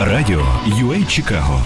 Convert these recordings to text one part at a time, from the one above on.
Радіо UA Чикаго.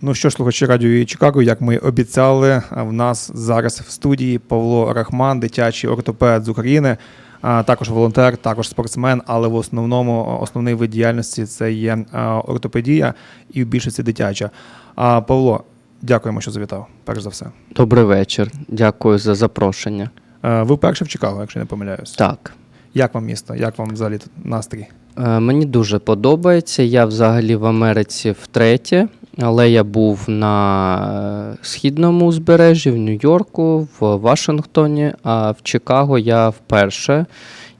Ну що ж, слухачі радіо «Ї Чикаго, як ми обіцяли, в нас зараз в студії Павло Рахман, дитячий ортопед з України, а також волонтер, також спортсмен, але в основному основний вид діяльності це є ортопедія і в більшості дитяча. А Павло, дякуємо, що завітав. Перш за все. Добрий вечір. Дякую за запрошення. Ви вперше в Чикаго, якщо не помиляюсь. Так. Як вам місто? Як вам взагалі настрій? Е, Мені дуже подобається. Я взагалі в Америці втретє, але я був на е, східному узбережжі, в Нью-Йорку, в Вашингтоні, а в Чикаго я вперше.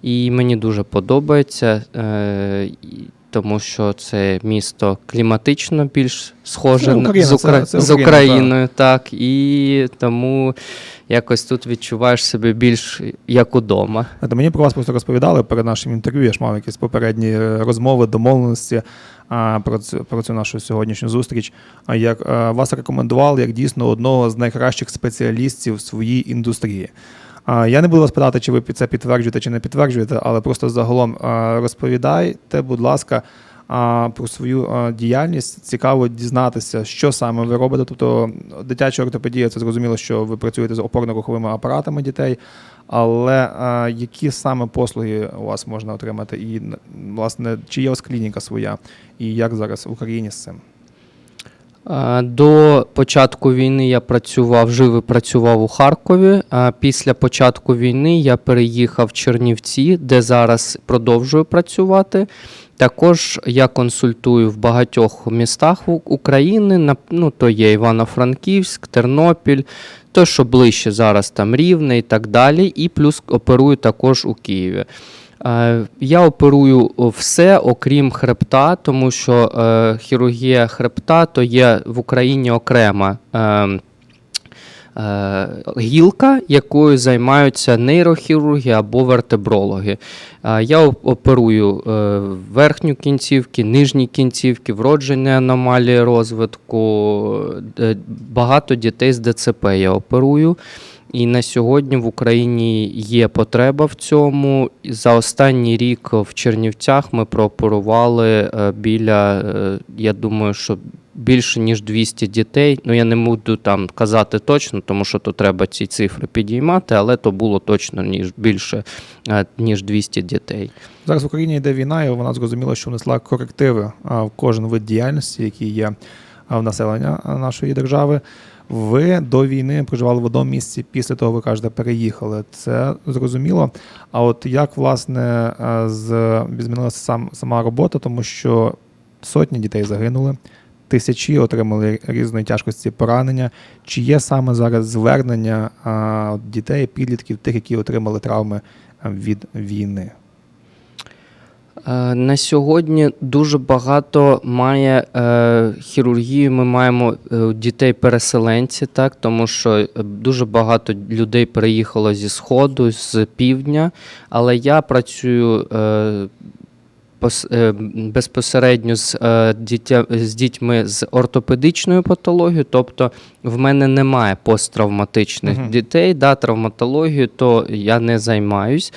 І мені дуже подобається, е, тому що це місто кліматично більш схоже на- Україна, з, Укра- це- це з Україною, так. І тому якось тут відчуваєш себе більш як удома. Знаєте, Мені про вас просто розповідали перед нашим інтерв'ю. Я ж мав якісь попередні е, розмови, домовленості а, про цю, про цю нашу сьогоднішню зустріч. А як е, вас рекомендували як дійсно одного з найкращих спеціалістів в своїй індустрії. Я не буду вас питати, чи ви це підтверджуєте чи не підтверджуєте, але просто загалом розповідайте, будь ласка, про свою діяльність. Цікаво дізнатися, що саме ви робите. Тобто дитяча ортопедія, це зрозуміло, що ви працюєте з опорно-руховими апаратами дітей. Але які саме послуги у вас можна отримати? І власне, чи є у вас клініка своя, і як зараз в Україні з цим? Е, До початку війни я працював, жив і працював у Харкові. А після початку війни я переїхав в Чернівці, де зараз продовжую працювати. Також я консультую в багатьох містах України. Ну, то є Івано-Франківськ, Тернопіль, то, що ближче зараз там Рівне і так далі. І плюс оперую також у Києві. Е, Я оперую все, окрім хребта, тому що е, хірургія хребта то є в Україні окрема е, е, гілка, якою займаються нейрохірурги або вертебрологи. Я оперую верхню кінцівки, нижні кінцівки, вроджені аномалії розвитку. Багато дітей з ДЦП я оперую. І на сьогодні в Україні є потреба в цьому. За останній рік в Чернівцях ми прооперували е, біля, е, я думаю, що більше ніж 200 дітей. Ну я не буду там казати точно, тому що то треба ці цифри підіймати, але то було точно ніж більше е, ніж 200 дітей. Зараз в Україні йде війна, і вона зрозуміла, що внесла корективи в кожен вид діяльності, який є в населення нашої держави. Ви до війни проживали в одному місці, після того ви кажете, переїхали. Це зрозуміло. А от як власне з змінилася сам сама робота, тому що сотні дітей загинули, тисячі отримали різної тяжкості поранення. Чи є саме зараз звернення дітей, підлітків, тих, які отримали травми від війни? Е, На сьогодні дуже багато має е, хірургію. Ми маємо е, дітей-переселенці, так тому що е, дуже багато людей переїхало зі сходу, з півдня. Але я працюю е, пос- е, безпосередньо з, е, дітя, з дітьми з ортопедичною патологією, тобто в мене немає посттравматичних Мгм. дітей. Да, травматологію, то я не займаюсь.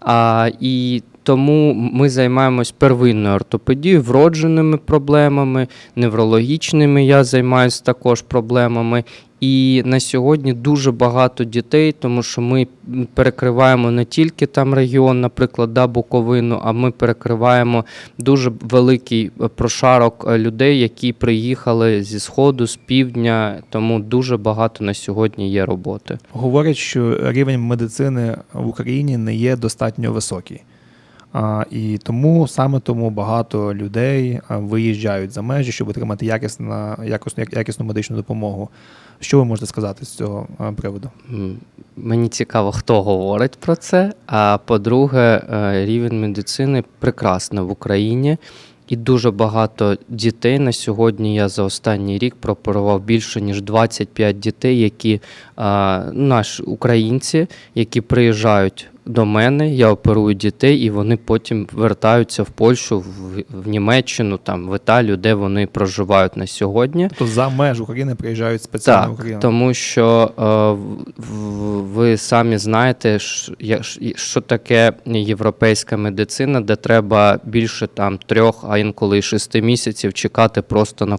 А, і тому ми займаємось первинною ортопедією, вродженими проблемами, неврологічними. Я займаюся також проблемами. І на сьогодні дуже багато дітей, тому що ми перекриваємо не тільки там регіон, наприклад, да, Буковину, а ми перекриваємо дуже великий е, прошарок е, людей, які приїхали зі сходу, з півдня. Тому дуже багато на сьогодні є роботи. Говорять, що рівень медицини в Україні не є достатньо високий. І тому саме тому багато людей виїжджають за межі, щоб отримати якісну, якісну, якісну медичну допомогу. Що ви можете сказати з цього приводу? Мені цікаво, хто говорить про це. А по-друге, е, рівень медицини прекрасний в Україні. І дуже багато дітей на сьогодні. Я за останній рік прооперував більше ніж 25 дітей, які а, наші українці, які приїжджають до мене, я оперую дітей, і вони потім вертаються в Польщу, в, в Німеччину, там, в Італію, де вони проживають на сьогодні. Тобто за меж України приїжджають спеціально в Україну. тому що е, ви самі знаєте, що таке європейська медицина, де треба більше там трьох, а інколи й шести місяців чекати просто на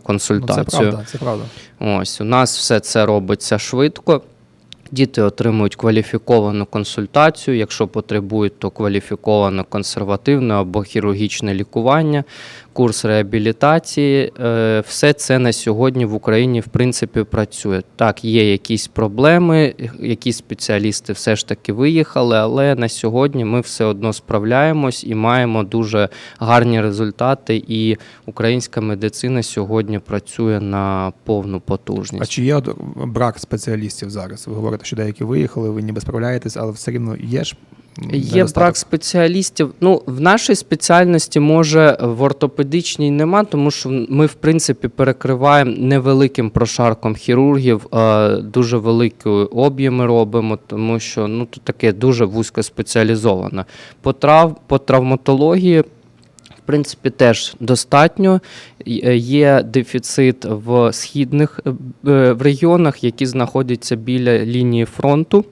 Ну, це правда, це правда. Ось у нас все це робиться швидко. Діти отримують кваліфіковану консультацію, якщо потребують, то кваліфіковане консервативне або хірургічне лікування, курс реабілітації. Е, Все це на сьогодні в Україні в принципі працює. Так, є якісь проблеми, якісь спеціалісти все ж таки виїхали, але на сьогодні ми все одно справляємось і маємо дуже гарні результати. І українська медицина сьогодні працює на повну потужність. А чи є брак спеціалістів зараз? Ви говорите, що деякі виїхали, ви ніби справляєтесь, але все рівно є ж Є брак спеціалістів. Ну, в нашій спеціальності, може, в ортопедичній нема, тому що ми, в принципі, перекриваємо невеликим прошарком хірургів, дуже великі об'єми робимо, тому що ну, тут таке дуже вузько спеціалізовано. По, трав, по травматології. В принципі, теж достатньо. Е, Є дефіцит в східних е, е, в регіонах, які знаходяться біля лінії фронту.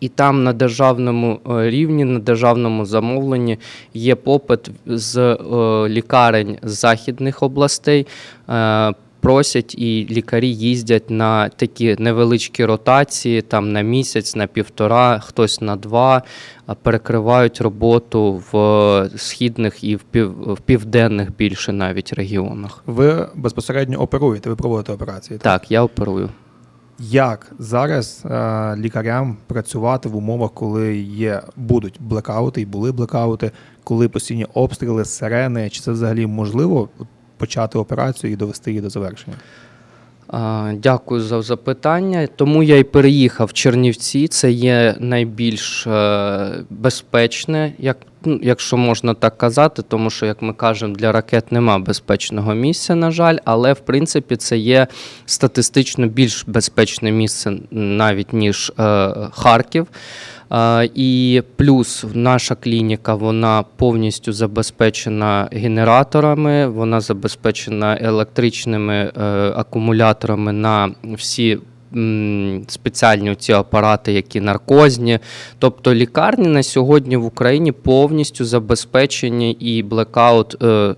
І там на державному е, рівні, на державному замовленні є попит з е, лікарень з західних областей. Е, Просять і лікарі їздять на такі невеличкі ротації, там на місяць, на півтора, хтось на два, перекривають роботу в східних і в, пів, в південних більше навіть регіонах. Ви безпосередньо оперуєте, ви проводите операції. Так, я оперую. Як зараз е, лікарям працювати в умовах, коли є будуть блекаути і були блекаути, коли постійні обстріли, сирени? Чи це взагалі можливо почати операцію і довести її до завершення? Дякую за запитання. Тому я і переїхав в Чернівці. Це є найбільш е, безпечне, як, якщо можна так казати, тому що, як ми кажемо, для ракет нема безпечного місця, на жаль, але в принципі це є статистично більш безпечне місце навіть ніж е, Харків. Е, І плюс наша клініка вона повністю забезпечена генераторами, вона забезпечена електричними е, акумуляторами на всі. Спеціальні ці апарати, які наркозні. Тобто лікарні на сьогодні в Україні повністю забезпечені і блекаут е,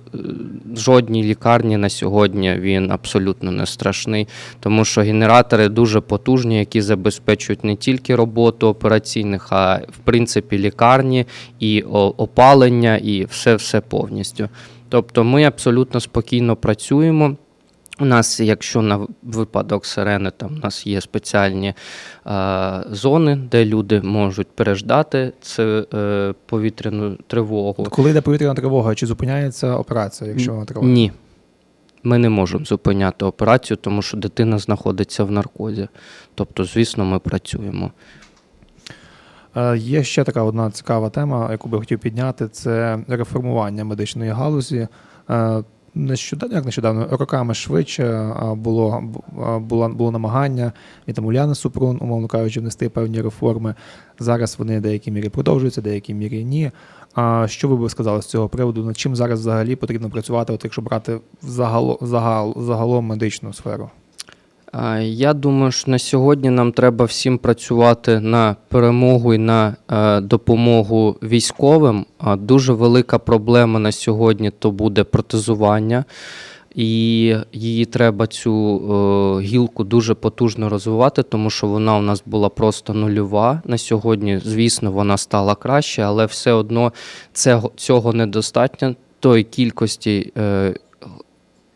жодній лікарні на сьогодні він абсолютно не страшний, тому що генератори дуже потужні, які забезпечують не тільки роботу операційних, а в принципі лікарні і опалення, і все все повністю. Тобто ми абсолютно спокійно працюємо. У нас, якщо на випадок сирени, там у нас є спеціальні е, зони, де люди можуть переждати цю е, повітряну тривогу. Коли йде повітряна тривога, чи зупиняється операція, якщо вона триває? Ні. Ми не можемо зупиняти операцію, тому що дитина знаходиться в наркозі. Тобто, звісно, ми працюємо. Е, Є ще така одна цікава тема, яку би хотів підняти: це реформування медичної галузі. Е, Нещодавно, як нещодавно, роками швидше було, було, було намагання від там Уляна Супрун, умовно кажучи, внести певні реформи. Зараз вони в деякій мірі продовжуються, в деякій мірі ні. А що ви б сказали з цього приводу? Над чим зараз взагалі потрібно працювати, от якщо брати взагал, загал, загалом медичну сферу? Я думаю, що на сьогодні нам треба всім працювати на перемогу і на е, допомогу військовим. Дуже велика проблема на сьогодні то буде протезування. І її треба цю е, гілку дуже потужно розвивати, тому що вона у нас була просто нульова. На сьогодні, звісно, вона стала краще, але все одно цього, цього недостатньо тої кількості е,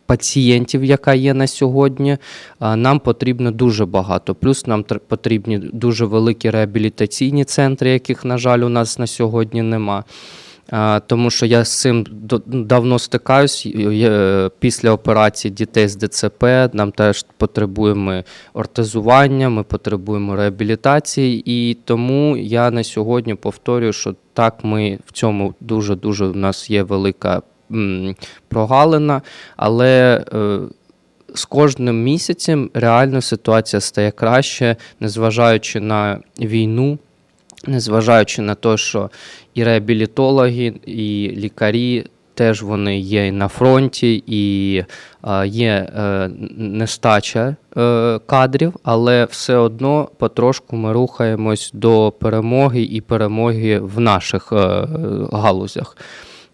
пацієнтів, яка є на сьогодні. Нам потрібно дуже багато. Плюс нам потрібні дуже великі реабілітаційні центри, яких, на жаль, у нас на сьогодні нема. Тому що я з цим давно стикаюсь. Після операції дітей з ДЦП нам теж потребуємо ортезування, ми потребуємо реабілітації. І тому я на сьогодні повторюю, що так, ми в цьому дуже-дуже у нас є велика прогалина, але е, з кожним місяцем реально ситуація стає краще, незважаючи на війну. незважаючи на те, що і реабілітологи, і лікарі теж вони є і на фронті, і є е, нестача е, кадрів, але все одно потрошку ми рухаємось до перемоги і перемоги в наших галузях.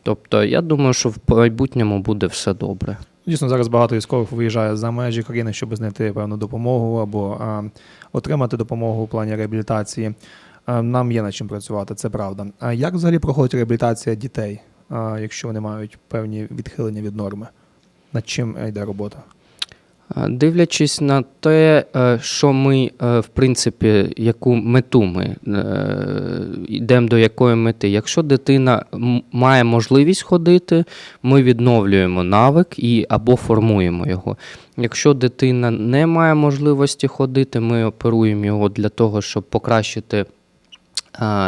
Тобто, я думаю, що в майбутньому буде все добре. Дійсно, зараз багато військових виїжджає за межі країни, щоб знайти певну допомогу або а, отримати допомогу у плані реабілітації. А, нам є над чим працювати, це правда. А як взагалі проходить реабілітація дітей, а, якщо вони мають певні відхилення від норми? Над чим йде робота? Дивлячись на те, е, що ми, е, в принципі, яку мету ми е, йдемо до якої мети. Якщо дитина має можливість ходити, ми відновлюємо навик і або формуємо його. Якщо дитина не має можливості ходити, ми оперуємо його для того, щоб покращити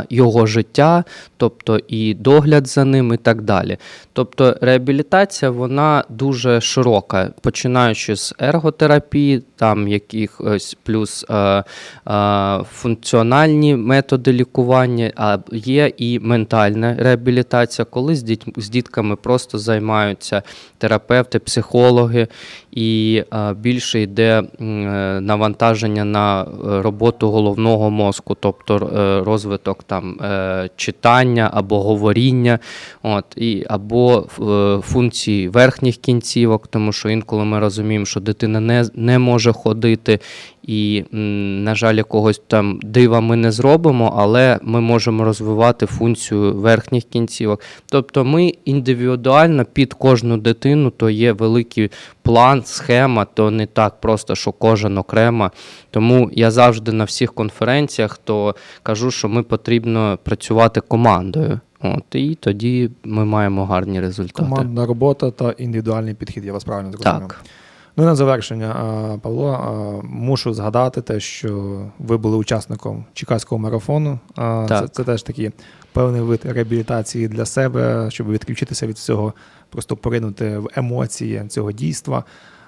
його життя, тобто і догляд за ним, і так далі. Тобто реабілітація вона дуже широка, починаючи з ерготерапії, там якихось плюс е, е, функціональні методи лікування, а є і ментальна реабілітація, коли з, діть, з дітками просто займаються терапевти, психологи, і е, більше йде е, навантаження на е, роботу головного мозку, тобто е, розвиток там е, читання або говоріння, от, і, або е, функції верхніх кінцівок, тому що інколи ми розуміємо, що дитина не, не може ходити, і, на жаль, якогось там дива ми не зробимо, але ми можемо розвивати функцію верхніх кінцівок. Тобто ми індивідуально під кожну дитину, то є великий план, схема, то не так просто, що кожен окремо. Тому я завжди на всіх конференціях то кажу, що ми потрібно працювати командою. От, і тоді ми маємо гарні результати. Командна робота та індивідуальний підхід, я вас правильно зрозумів. Так. Ну і на завершення, Павло, мушу згадати те, що ви були учасником Чикаського марафону. А, Це, це теж такий певний вид реабілітації для себе, щоб відключитися від всього, просто поринути в емоції цього дійства.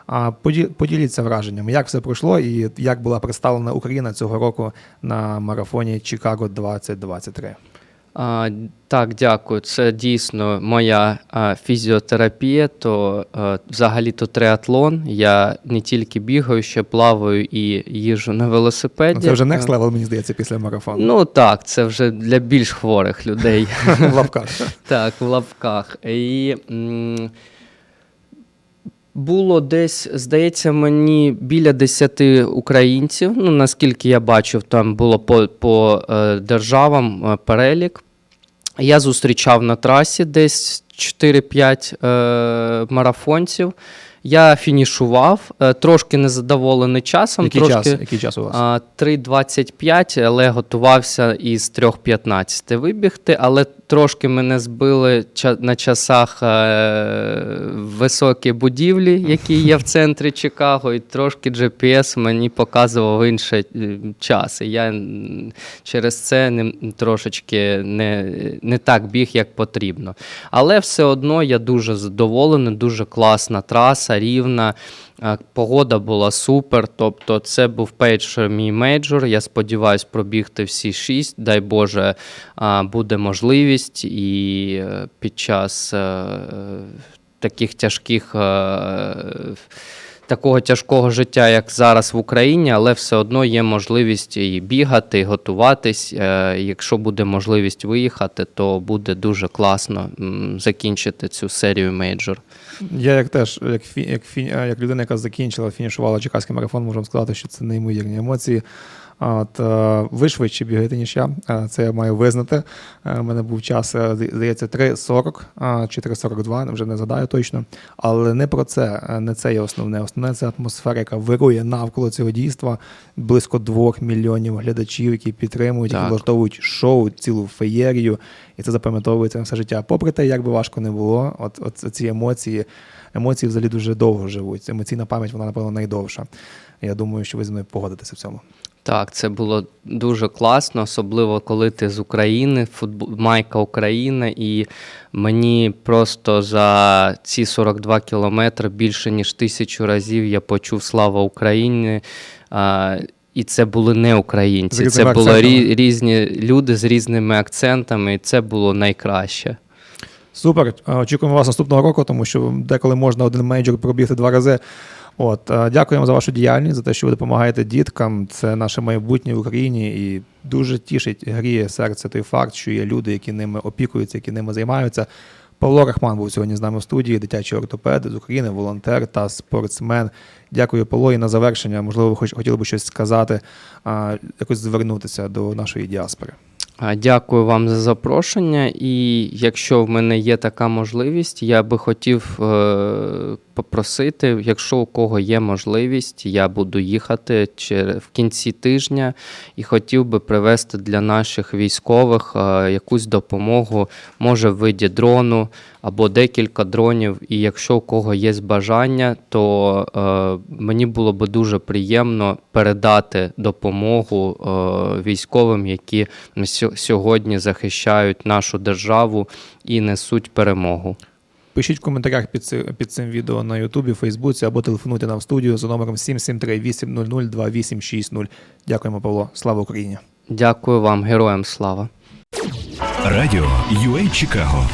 А поді- поділіться враженнями, як все пройшло і як була представлена Україна цього року на марафоні Чикаго 2023. А, так, дякую. Це дійсно моя а, фізіотерапія, то а, взагалі то триатлон. Я не тільки бігаю, ще плаваю і їжджу на велосипеді. Ну, Це вже next Е, level, мені здається, після марафону. Ну так, це вже для більш хворих людей. в лапках. Так, в лапках. І м, було десь, здається, мені біля 10 українців. Ну, наскільки я бачив, там було по, по е, державам е, перелік. Я зустрічав на трасі десь 4-5 е, марафонців. Я фінішував, е, трошки незадоволений часом. Який трошки, час? Який час у вас? а, 3.25, але готувався із 3.15 вибігти, але трошки мене збили на часах е, високі будівлі, які є в центрі Чикаго, і трошки GPS мені показував інший е, час. І я через це не, трошечки не, не так біг, як потрібно. Але все одно я дуже задоволений, дуже класна траса, рівна. Е, Погода була супер, тобто це був перший мій мейджор. Я сподіваюся пробігти всі шість. Дай Боже, буде можливість і е, під час е, таких тяжких. е, Такого тяжкого життя, як зараз в Україні, але все одно є можливість і бігати, і готуватись. Е, Якщо буде можливість виїхати, то буде дуже класно закінчити цю серію мейджор. Я як теж, як, фі, як, фі, як людина, яка закінчила, фінішувала Чекаський марафон, можу сказати, що це неймовірні емоції. От, е, ви швидше бігаєте, ніж я. Е, Це я маю визнати. Е, У мене був час, е, зда- здається, 3.40 а, чи 3.42, вже не згадаю точно. Але не про це, е, не це є основне. Основне це атмосфера, яка вирує навколо цього дійства. Близько двох мільйонів глядачів, які підтримують, які влаштовують шоу, цілу феєрію, і це запам'ятовується на все життя. Попри те, як би важко не було, от, от ці емоції, емоції взагалі дуже довго живуть. Емоційна пам'ять, вона, напевно, найдовша. Я думаю, що ви зі мною погодитеся в цьому. Так, це було дуже класно, особливо коли ти з України, футбол, майка України, і мені просто за ці 42 кілометри більше ніж тисячу разів я почув Слава Україні. А, і це були не українці. Це були акцентами. рі- різні люди з різними акцентами, і це було найкраще. Супер. Очікуємо вас наступного року, тому що деколи можна один мейджор пробігти два рази. От, е, дякуємо за вашу діяльність, за те, що ви допомагаєте діткам. Це наше майбутнє в Україні, і дуже тішить, гріє серце той факт, що є люди, які ними опікуються, які ними займаються. Павло Рахман був сьогодні з нами в студії, дитячий ортопед з України, волонтер та спортсмен. Дякую, Павло. І на завершення, можливо, ви хоч- хотіли б щось сказати, а, якось звернутися до нашої діаспори. Дякую вам за запрошення. І якщо в мене є така можливість, я би хотів е, попросити, якщо у кого є можливість, я буду їхати в кінці тижня і хотів би привезти для наших військових е, якусь допомогу, може в виді дрону або декілька дронів. І якщо у кого є бажання, то е, мені було би дуже приємно передати допомогу е, військовим, які сьогодні захищають нашу державу і несуть перемогу. Пишіть в коментарях під, ци- під цим відео на Ютубі, Фейсбуці або телефонуйте нам в студію за номером 773 800 2860. Дякуємо, Павло. Слава Україні! Дякую вам, героям слава! Радіо UA Чикаго